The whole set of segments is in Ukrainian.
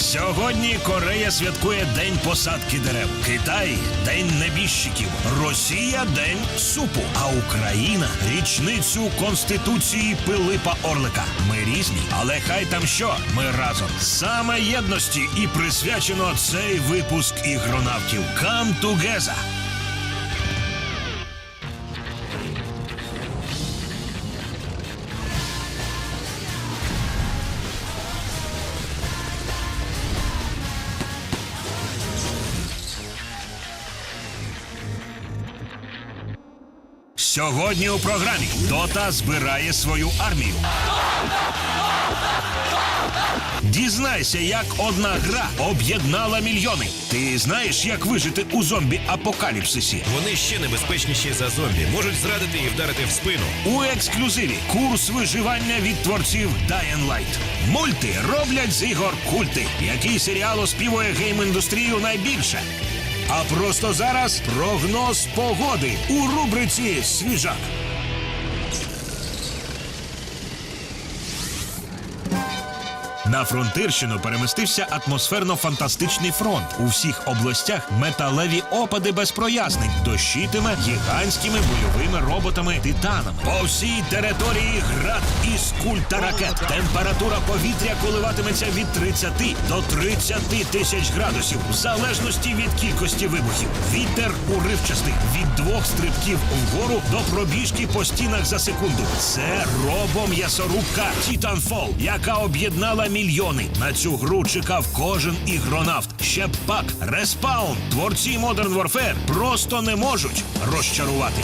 Сьогодні Корея святкує День посадки дерев. Китай День небіжчиків. Росія День супу. А Україна річницю Конституції Пилипа Орлика. Ми різні, але хай там що, ми разом. Саме єдності і присвячено цей випуск ігронавтів. Come together! Сьогодні у програмі Дота збирає свою армію. Дізнайся, як одна гра об'єднала мільйони. Ти знаєш, як вижити у зомбі апокаліпсисі? Вони ще небезпечніші за зомбі, можуть зрадити і вдарити в спину. У ексклюзиві курс виживання від творців Dying Light. Мульти роблять з ігор культи. Який серіал оспівує гейм-індустрію найбільше? А просто зараз прогноз погоди у рубриці Свіжак. На фронтирщину перемістився атмосферно-фантастичний фронт. У всіх областях металеві опади без прояснень дощитиме гігантськими бойовими роботами-титанами. По всій території град із куль та ракет. Температура повітря коливатиметься від 30 до 30 тисяч градусів, в залежності від кількості вибухів. Вітер уривчастий від двох стрибків вгору до пробіжки по стінах за секунду. Це робом'ясорубка Titanfall, яка об'єднала мільйони. На цю гру чекав кожен ігронавт. Ще пак респаун. Творці Modern Warfare просто не можуть розчарувати.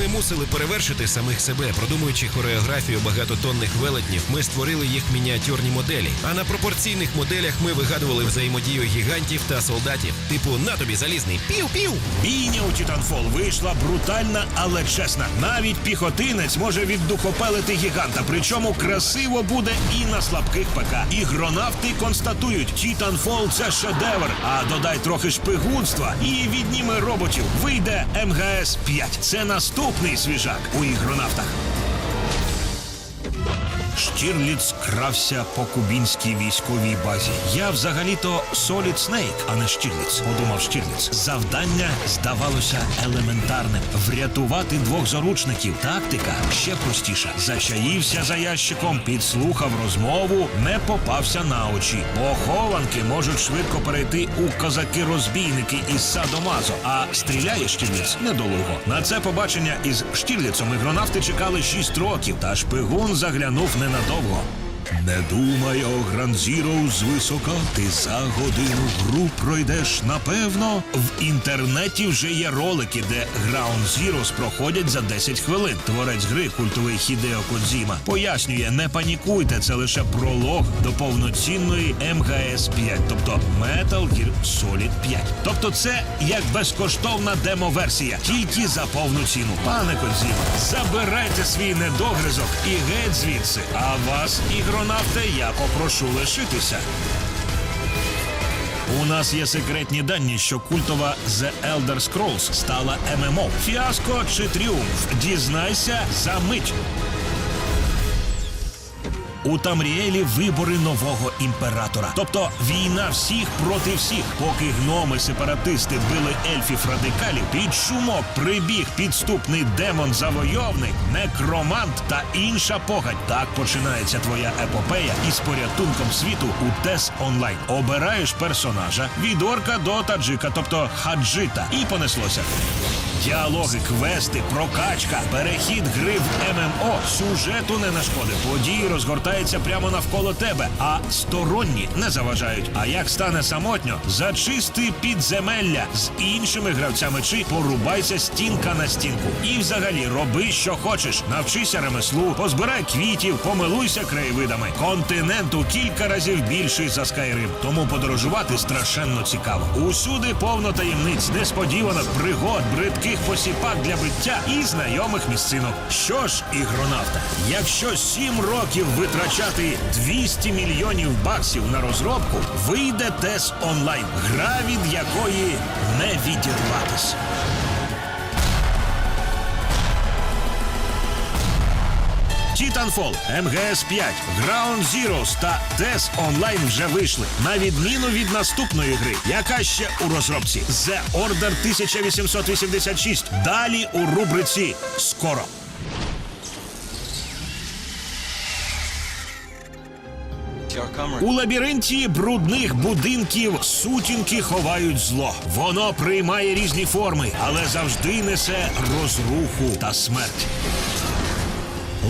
Ми мусили перевершити самих себе, продумуючи хореографію багатотонних велетнів. Ми створили їх мініатюрні моделі. А на пропорційних моделях ми вигадували взаємодію гігантів та солдатів. Типу на тобі залізний пів-пів. Бійня у Titanfall вийшла брутальна, але чесна. Навіть піхотинець може віддухопелити гіганта. Причому красиво буде і на слабких ПК. Ігронавти констатують, Titanfall – це шедевр. А додай трохи шпигунства і відніми роботів. Вийде МГС 5 Це наступний свіжак у ігронавтах. Штірліц крався по кубінській військовій базі. Я взагалі-то Солід Снейк, а не Штірліц, подумав Штірліц. Завдання здавалося елементарним: врятувати двох заручників. Тактика ще простіша. Зачаївся за ящиком, підслухав розмову, не попався на очі. Похованки можуть швидко перейти у козаки-розбійники із Садомазо, а стріляє Штірліц недолуго. На це побачення із Штірліцом ігронавти чекали 6 років, та шпигун заглянув ненадовго. Не думай о Гранд Зіро звисока, ти за годину гру пройдеш напевно. В інтернеті вже є ролики, де Ground Zeroes проходять за 10 хвилин. Творець гри, культовий Хідео Кодзіма, пояснює, не панікуйте, це лише пролог до повноцінної МГС 5, тобто Metal Gear Solid 5. Тобто це як безкоштовна демо-версія, тільки за повну ціну. Пане Кодзіма, забирайте свій недогризок і геть звідси. А вас, ігронавте, я попрошу лишитися. У нас є секретні дані, що культова The Elder Scrolls стала ММО. Фіаско чи тріумф? Дізнайся за мить. У Тамріелі вибори нового імператора, тобто війна всіх проти всіх. Поки гноми-сепаратисти били ельфів радикалів, під шумок прибіг підступний демон-завойовник, некромант та інша погань. Так починається твоя епопея із порятунком світу у ТЕС онлайн. Обираєш персонажа від орка до таджика, тобто хаджита, і понеслося. Діалоги, квести, прокачка, перехід гри в ММО, сюжету не нашкодив. Події розгортаються прямо навколо тебе, а сторонні не заважають. А як стане самотньо, зачисти підземелля з іншими гравцями чи порубайся стінка на стінку. І взагалі роби, що хочеш. Навчися ремеслу, позбирай квітів, помилуйся краєвидами. Континент у кілька разів більший за Skyrim, тому подорожувати страшенно цікаво. Усюди повно таємниць, несподіванок, пригод, бридких посіпак для биття і знайомих місцинок. Що ж, ігронавта, якщо сім років витрачати 200 мільйонів баксів на розробку, вийде тес онлайн, гра від якої не відірватись. Titanfall, МГС 5, Ground Zeroes та TES Online вже вийшли. На відміну від наступної гри, яка ще у розробці The Order 1886. Далі у рубриці Скоро. У лабіринті брудних будинків сутінки ховають зло. Воно приймає різні форми, але завжди несе розруху та смерть.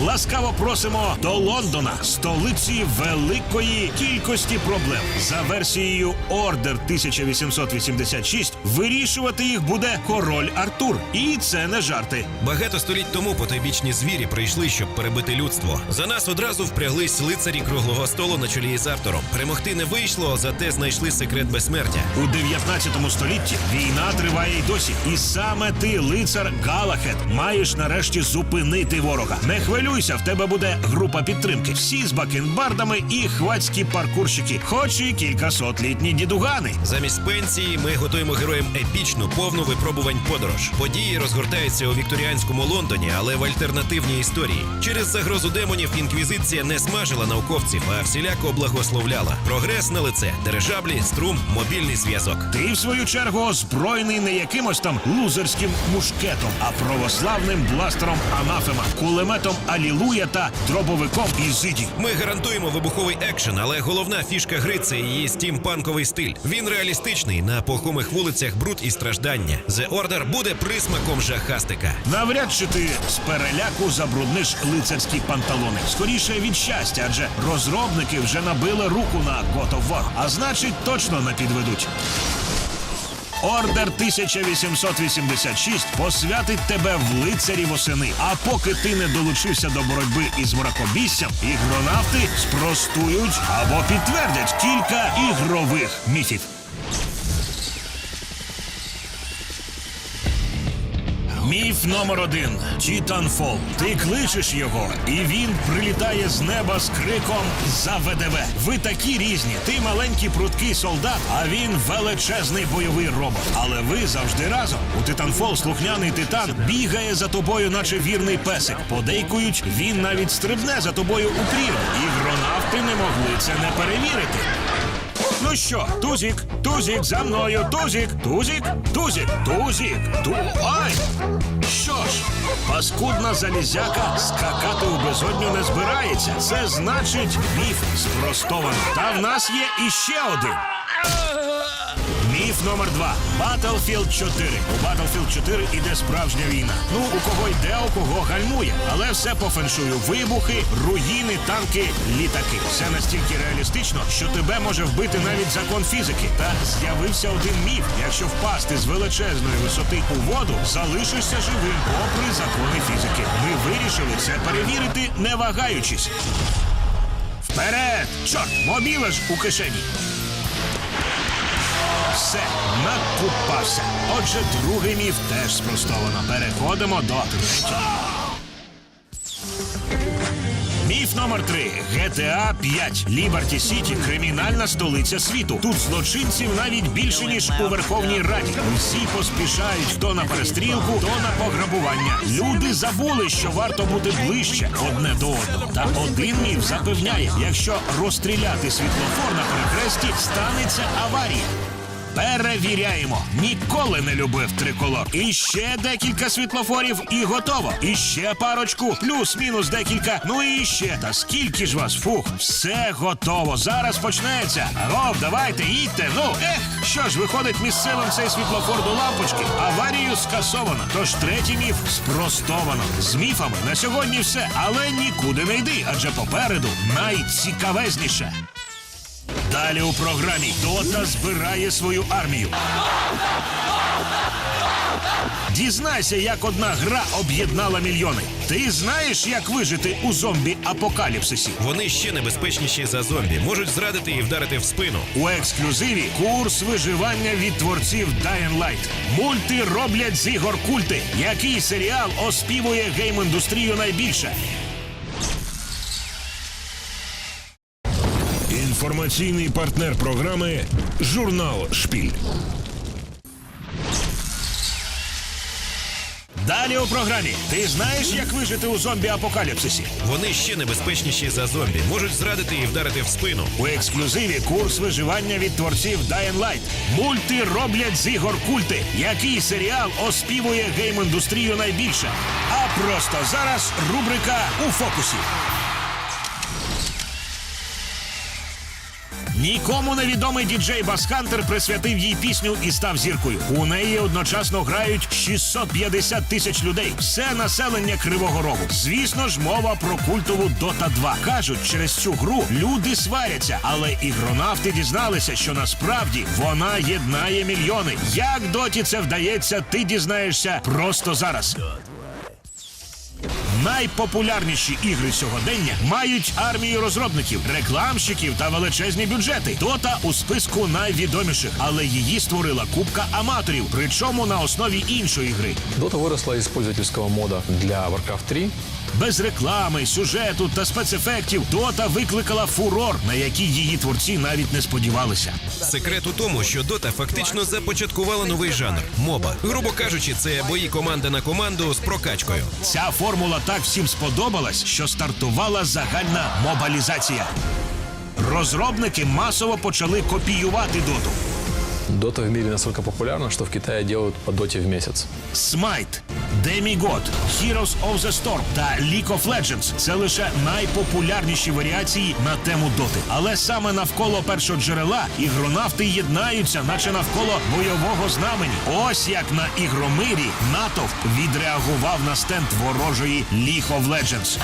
Ласкаво просимо до Лондона, столиці великої кількості проблем. За версією Ордер 1886 вирішувати їх буде король Артур. І це не жарти. Багато століть тому потойбічні звірі прийшли, щоб перебити людство. За нас одразу впряглись лицарі круглого столу на чолі із Артуром. Перемогти не вийшло, зате знайшли секрет безсмертя. У 19 столітті війна триває й досі. І саме ти, лицар Галахет, маєш нарешті зупинити ворога. Не хвилюйся, в тебе буде група підтримки. Всі з бакенбардами і хвацькі паркурщики, хоч і кількасотлітні дідугани. Замість пенсії ми готуємо героям епічну повну випробувань подорож. Події розгортаються у вікторіанському Лондоні, але в альтернативній історії. Через загрозу демонів інквізиція не смажила науковців, а всіляко благословляла. Прогрес на лице, дирижаблі, струм, мобільний зв'язок. Ти, в свою чергу, озброєний не якимось там лузерським мушкетом, а православним бластером Анафема, кулеметом Алілуя та дробовиком Ізиді. Ми гарантуємо вибуховий екшен, але головна фішка гри це її стімпанковий стиль. Він реалістичний на похомих вулицях бруд і страждання. The Order буде присмаком жахастика. Навряд чи ти з переляку забрудниш лицарські панталони. Скоріше від щастя, адже розробники вже набили руку на God of War, а значить точно не підведуть. Ордер 1886 посвятить тебе в лицарі восени. А поки ти не долучився до боротьби із мракобіссям, ігронавти спростують або підтвердять кілька ігрових міфів. Міф номер один Тітанфол. Ти кличеш його, і він прилітає з неба з криком за ВДВ. Ви такі різні. Ти маленький пруткий солдат, а він величезний бойовий робот. Але ви завжди разом. У Титанфол слухняний титан бігає за тобою, наче вірний песик. Подейкують, він навіть стрибне за тобою у прірву. Ігронавти не могли це не перевірити. Ну що, Тузік, Тузік, за мною, Тузік, Тузік, Тузік, Тузік, Ту. Ай! Що ж, паскудна залізяка скакати у безодню не збирається. Це значить міф спростовано. Та в нас є іще один. Міф номер два. Battlefield 4. У Battlefield 4 іде справжня війна. Ну, у кого йде, у кого гальмує. Але все по феншую. Вибухи, руїни, танки, літаки. Все настільки реалістично, що тебе може вбити навіть закон фізики. Та з'явився один міф. Якщо впасти з величезної висоти у воду, залишишся живим, попри закони фізики. Ми вирішили це перевірити, не вагаючись. Вперед! Чорт, мобіла ж у кишені. Все, накупався. Отже, другий міф теж спростовано. Переходимо до третього. Міф номер три GTA 5. Ліберті Сіті кримінальна столиця світу. Тут злочинців навіть більше ніж у Верховній Раді. Всі поспішають хто на перестрілку, хто на пограбування. Люди забули, що варто бути ближче одне до одного. Та один міф запевняє, якщо розстріляти світлофор на перехресті, станеться аварія. Перевіряємо. Ніколи не любив триколор. І ще декілька світлофорів, і готово. І ще парочку, плюс-мінус декілька. Ну і ще. Та скільки ж вас? Фух, все готово. Зараз почнеться. Агов, давайте, їдьте. Ну, ех, що ж, виходить місцевим цей світлофор до лампочки. Аварію скасовано. Тож третій міф спростовано. З міфами на сьогодні все, але нікуди не йди, адже попереду найцікавезніше. Далі у програмі Дота збирає свою армію. Дізнайся, як одна гра об'єднала мільйони. Ти знаєш, як вижити у зомбі-апокаліпсисі? Вони ще небезпечніші за зомбі, можуть зрадити і вдарити в спину. У ексклюзиві курс виживання від творців Dying Light. Мульти роблять з ігор культи. Який серіал оспівує гейм-індустрію найбільше? Інформаційний партнер програми Журнал Шпіль. Далі у програмі. Ти знаєш, як вижити у зомбі-апокаліпсисі? Вони ще небезпечніші за зомбі, можуть зрадити і вдарити в спину. У ексклюзиві курс виживання від творців Dying Light. Мульти роблять з ігор культи. Який серіал оспівує гейм-індустрію найбільше? А просто зараз рубрика у фокусі. Нікому невідомий діджей Басхантер присвятив їй пісню і став зіркою. У неї одночасно грають 650 тисяч людей. Все населення Кривого Рогу. Звісно ж, мова про культову Дота 2. Кажуть, через цю гру люди сваряться, але ігронавти дізналися, що насправді вона єднає мільйони. Як доті це вдається, ти дізнаєшся просто зараз. Найпопулярніші ігри сьогодення мають армію розробників, рекламщиків та величезні бюджети. Дота у списку найвідоміших, але її створила купка аматорів, причому на основі іншої гри. Дота виросла із пользовательського мода для Warcraft 3. Без реклами, сюжету та спецефектів Дота викликала фурор, на який її творці навіть не сподівалися. Секрет у тому, що Дота фактично започаткувала новий жанр моба. Грубо кажучи, це бої команда на команду з прокачкою. Ця формула так всім сподобалась, що стартувала загальна мобалізація. Розробники масово почали копіювати доту. Дота в мире настолько популярна, что в Китае делают по доте в месяц. Smite, Demigod, Heroes of the Storm та League of Legends – це лише найпопулярніші варіації на тему доти. Але саме навколо першоджерела ігронавти єднаються, наче навколо бойового знамені. Ось як на ігромирі натовп відреагував на стенд ворожої League of Legends.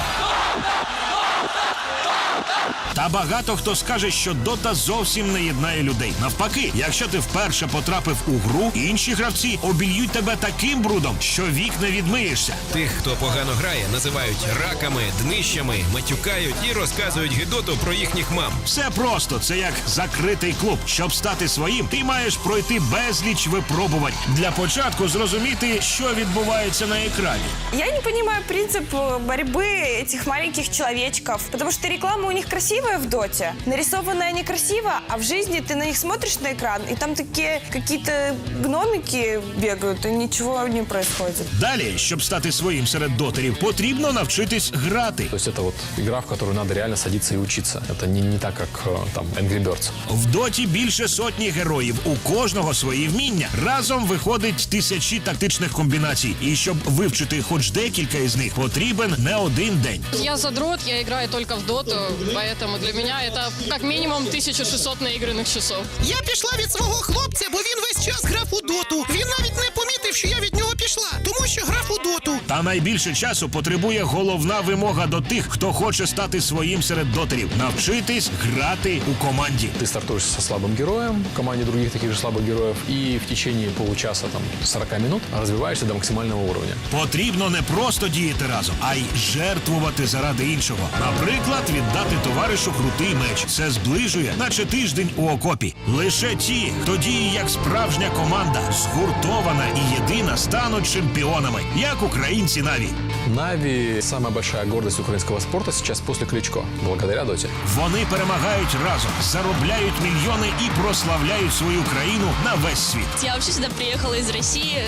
Та багато хто скаже, що дота зовсім не єднає людей. Навпаки, якщо ти вперше потрапив у гру, інші гравці обільють тебе таким брудом, що вік не відмиєшся. Тих, хто погано грає, називають раками, днищами, матюкають і розказують гидоту про їхніх мам. Все просто, це як закритий клуб. Щоб стати своїм, ти маєш пройти безліч випробувань. Для початку зрозуміти, що відбувається на екрані. Я не понимаю принцип э, борьбы этих маленьких человечков, потому что реклама у них красивая в доте, нарисованная некрасиво, а в жизни ты на них смотришь на экран, и там такие какие-то гномики бегают, и ничего не происходит. Далі, щоб стати своїм серед дотерів, потрібно навчитись грати. То есть это вот игра, в которую надо реально садиться и учиться. Это не, не так, как э, там Angry Birds. В доті більше сотні героїв. У кожного свої вміння. Разом виходить тисячі тактичних комбінацій. І щоб вивчити хоч декілька із них, потрібен не один день. Я задрот, я играю только в доту, поэтому для меня это как минимум 1600 наигранных часов. Я пішла від свого хлопця, бо він весь час грав у доту. Він навіть не помітив, що я від нього пішла, тому що грав у доту. Та найбільше часу потребує головна вимога до тих, хто хоче стати своїм серед дотерів, навчитись грати у команді. Ты стартуешь со слабым героем, в команде других таких же слабых героев, и в течение получаса, там, 40 минут развиваешься до максимального уровня. Потрібно не просто діяти разом, а й жертвувати заради іншого. Наприклад, віддати товаришу крутий меч. Це зближує, наче тиждень у окопі. Лише ті, хто діє як справжня команда, згуртована і єдина, стануть чемпіонами, як українці наві. Нави – самая большая гордость украинского спорта сейчас после Кличко, благодаря доте. Вони перемагають разом, заробляють мільйони і прославляють свою країну на весь світ. Я вообще сюда приехала из России,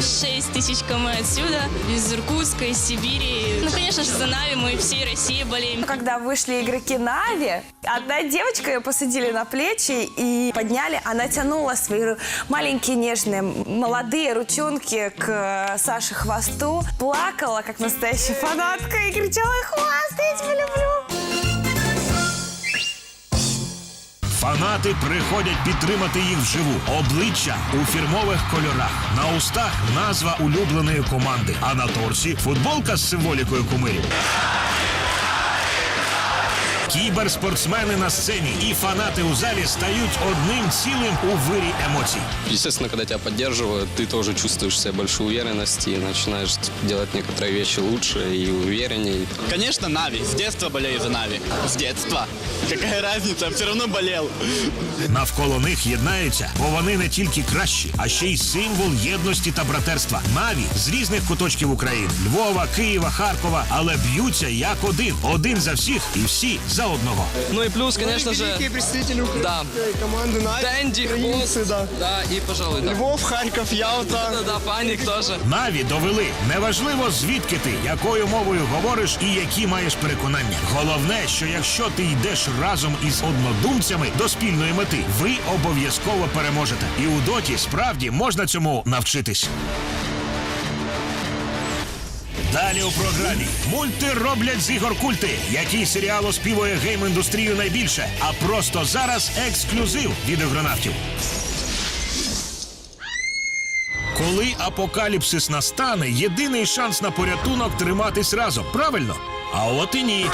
6 тысяч км отсюда, из Иркутска, из Сибири. Ну, конечно же, за Нави мы всей России болеем. Когда вышли игроки Нави, одна девочка ее посадили на плечи и подняли. Она тянула свои маленькие нежные молодые ручонки к Саше Хвосту, плакала, как настоящая фанатка, и кричала «Хвост, я тебя люблю!» Фанати приходять підтримати їх вживу. Обличчя у фірмових кольорах. На устах назва улюбленої команди. А на торсі футболка з символікою кумирів. Кіберспортсмени на сцені і фанати у залі стають одним цілим у вирі емоцій. Естественно, когда тебя поддерживают, ты тоже чувствуешь в себе большую уверенность и начинаешь делать некоторые вещи лучше и увереннее. Конечно, Нави. С детства болею за Нави. С детства. Какая разница, все равно болел. Навколо них єднаються, бо вони не тільки кращі, а ще й символ єдності та братерства. Наві з різних куточків України: Львова, Києва, Харкова, але б'ються як один. Один за всіх і всі за за одного. Ну и плюс, конечно же... Великие представители Да. команды Нави. Тенди, Хвост, да. да, и, пожалуй, да. Львов, Харьков, Ялта. Да, да, Паник тоже. Наві довели неважливо звідки ти, якою мовою говориш і які маєш переконання. Головне, що якщо ти йдеш разом із однодумцями до спільної мети, ви обов'язково переможете. І у доті справді можна цьому навчитись. Далі у програмі мульти роблять з ігор культи, який серіал оспівує гейм-індустрію найбільше. А просто зараз ексклюзив від ігронавтів. Коли апокаліпсис настане, єдиний шанс на порятунок триматись разом. Правильно? А от і ні.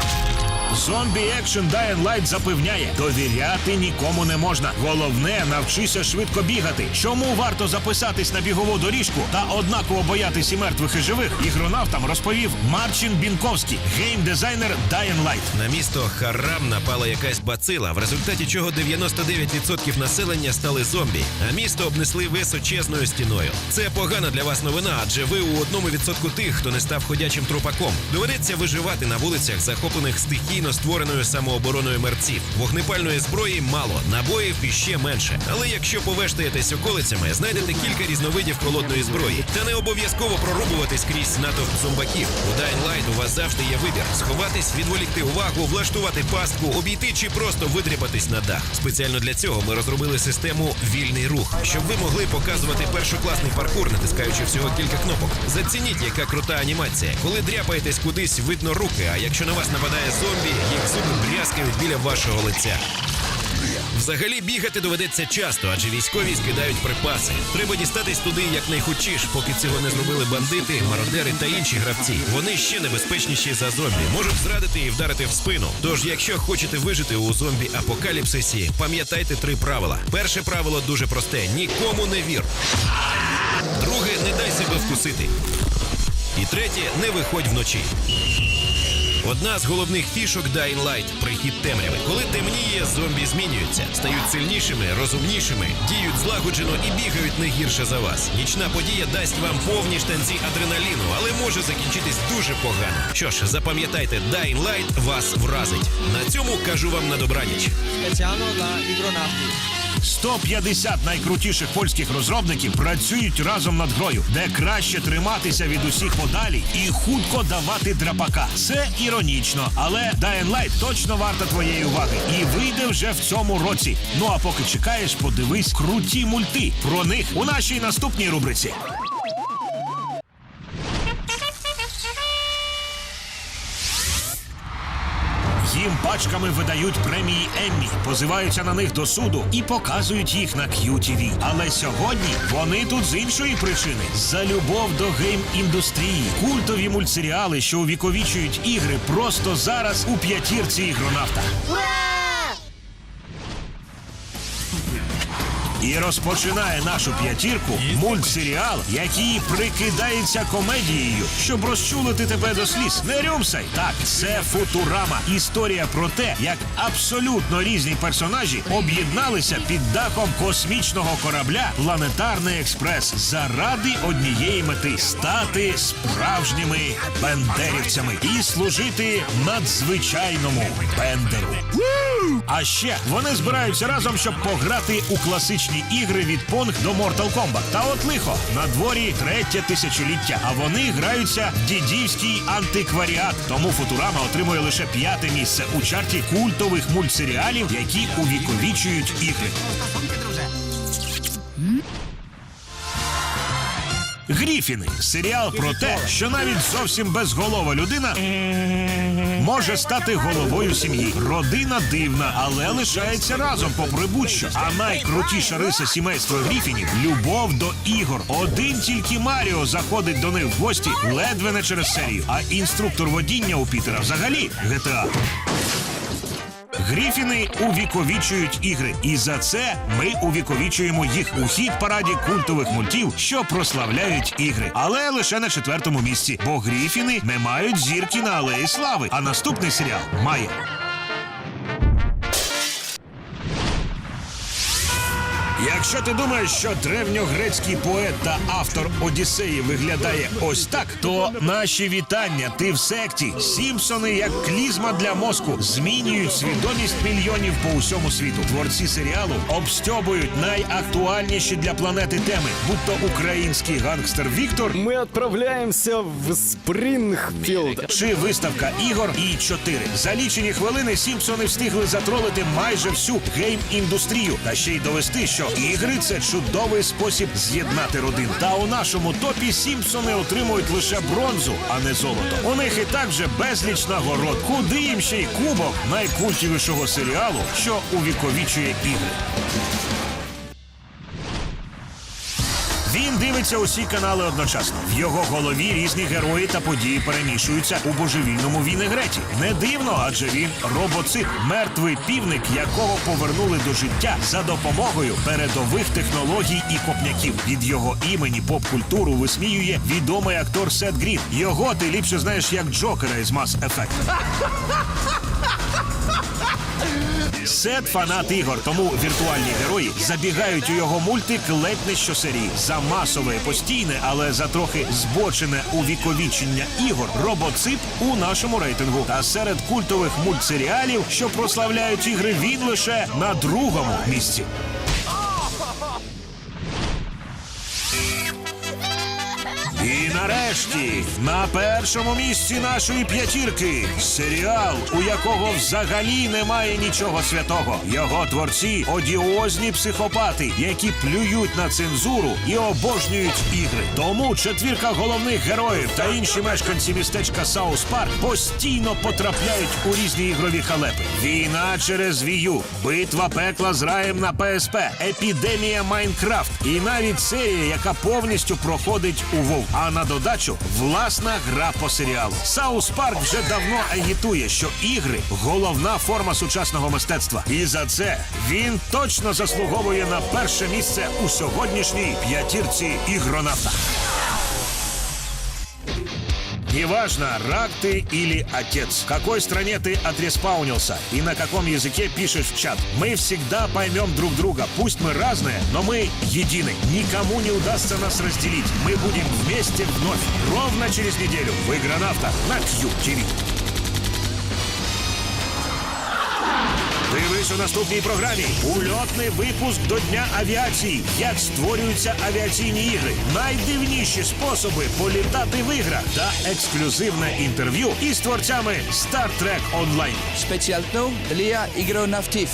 Зомбі екшн Dying Light запевняє, довіряти нікому не можна. Головне, навчися швидко бігати. Чому варто записатись на бігову доріжку та однаково боятись і мертвих і живих? Ігронавтам розповів Марчин Бінковський, гейм-дизайнер Dying Light. На місто Харрам напала якась бацила, в результаті чого 99% населення стали зомбі, а місто обнесли височезною стіною. Це погана для вас новина, адже ви у одному відсотку тих, хто не став ходячим трупаком. Доведеться виживати на вулицях, захоплених стихійно створеною самообороною мерців. Вогнепальної зброї мало, набоїв іще менше. Але якщо повештаєтесь околицями, знайдете кілька різновидів холодної зброї. Та не обов'язково прорубуватись крізь натовп зомбаків. У Dying Light у вас завжди є вибір: сховатись, відволікти увагу, влаштувати пастку, обійти чи просто видряпатись на дах. Спеціально для цього ми розробили систему вільний рух, щоб ви могли показувати першокласний паркур, натискаючи всього кілька кнопок. Зацініть, яка крута анімація. Коли дряпаєтесь кудись, видно руки. А якщо на вас нападає зомбі, їх зуби брязкають біля вашого лиця. Взагалі бігати доведеться часто, адже військові скидають припаси. Треба дістатись туди якнайхутчіш, поки цього не зробили бандити, мародери та інші гравці. Вони ще небезпечніші за зомбі, можуть зрадити і вдарити в спину. Тож, якщо хочете вижити у зомбі апокаліпсисі, пам'ятайте три правила. Перше правило дуже просте: нікому не вір. Друге, не дай себе вкусити. І третє, не виходь вночі. Одна з головних фішок Dying Light – прихід темряви. Коли темніє, зомбі змінюються, стають сильнішими, розумнішими, діють злагоджено і бігають не гірше за вас. Нічна подія дасть вам повні штанці адреналіну, але може закінчитись дуже погано. Що ж, запам'ятайте, Dying Light вас вразить. На цьому кажу вам на добраніч. Специально для игронавтов. 150 найкрутіших польських розробників працюють разом над грою, де краще триматися від усіх подалі і хутко давати драпака. Це іронічно, але Dying Light точно варта твоєї уваги і вийде вже в цьому році. Ну а поки чекаєш, подивись круті мульти. Про них у нашій наступній рубриці. Їм пачками видають премії Еммі, позиваються на них до суду і показують їх на QTV. Але сьогодні вони тут з іншої причини за любов до гейм-індустрії. Культові мультсеріали, що увіковічують ігри, просто зараз у п'ятірці ігронавта. І розпочинає нашу п'ятірку мультсеріал, який прикидається комедією, щоб розчулити тебе до сліз. Не рюмсай! Так, це Футурама. Історія про те, як абсолютно різні персонажі об'єдналися під дахом космічного корабля Планетарний експрес заради однієї мети стати справжніми бендерівцями і служити надзвичайному бендеру. А ще вони збираються разом, щоб пограти у класичні ігри від Pong до Mortal Kombat. Та от лихо на дворі третє тисячоліття. А вони граються в дідівський антикваріат. Тому Футурама отримує лише п'яте місце у чарті культових мультсеріалів, які увіковічують ігри. Гріфіни серіал про те, що навіть зовсім безголова людина може стати головою сім'ї. Родина дивна, але лишається разом, попри будь-що. А найкрутіша риса сімейства Гріфінів любов до ігор. Один тільки Маріо заходить до них в гості ледве не через серію. А інструктор водіння у Пітера взагалі GTA. Гріфіни увіковічують ігри, і за це ми увіковічуємо їх у хіт параді культових мультів, що прославляють ігри, але лише на четвертому місці, бо Гріфіни не мають зірки на алеї слави. А наступний серіал має. Якщо ти думаєш, що древньогрецький поет та автор Одіссеї виглядає ось так, то наші вітання. Ти в секті. Сімпсони, як клізма для мозку, змінюють свідомість мільйонів по усьому світу. Творці серіалу обстьобують найактуальніші для планети теми, будь то український гангстер Віктор. Мы отправляемся в Спрингфилд. Чи виставка ігор і 4 За лічені хвилини Сімпсони встигли затролити майже всю гейм-індустрію та ще й довести, що ігри це чудовий спосіб з'єднати родин. Та у нашому топі Сімпсони отримують лише бронзу, а не золото. У них і так вже безліч нагород. Куди їм ще й кубок найкультівішого серіалу, що увіковічує ігри. Він дивиться усі канали одночасно. В його голові різні герої та події перемішуються у божевільному вінегреті. Не дивно, адже він робоцит, мертвий півник, якого повернули до життя за допомогою передових технологій і копняків. Від його імені поп-культуру висміює відомий актор Сет Грін. Його ти ліпше знаєш як Джокера із Mass Effect. Сет фанат ігор, тому віртуальні герої забігають у його мультик ледь не щосерії. За масове постійне, але за трохи збочене увіковічення ігор робоцип у нашому рейтингу. Та серед культових мультсеріалів, що прославляють ігри, він лише на другому місці. Нарешті на першому місці нашої п'ятірки серіал, у якого взагалі немає нічого святого. Його творці одіозні психопати, які плюють на цензуру і обожнюють ігри. Тому четвірка головних героїв та інші мешканці містечка Саус Парк постійно потрапляють у різні ігрові халепи. Війна через вію, битва пекла з раєм на ПСП, епідемія Майнкрафт і навіть серія, яка повністю проходить у Вов. А на додачу власна гра по серіалу. Саус Парк вже давно агітує, що ігри головна форма сучасного мистецтва. І за це він точно заслуговує на перше місце у сьогоднішній п'ятірці ігронавта. Неважно, рак ты или отец, в какой стране ты отреспаунился и на каком языке пишешь в чат. Мы всегда поймем друг друга. Пусть мы разные, но мы едины. Никому не удастся нас разделить. Мы будем вместе вновь, ровно через неделю в Игронавтах на Q-TV. Дивись у наступній програмі. Ульотний випуск до Дня авіації. Як створюються авіаційні ігри, найдивніші способи політати в іграх та ексклюзивне інтерв'ю із творцями Star Trek Online. Спеціально для ігронавтів.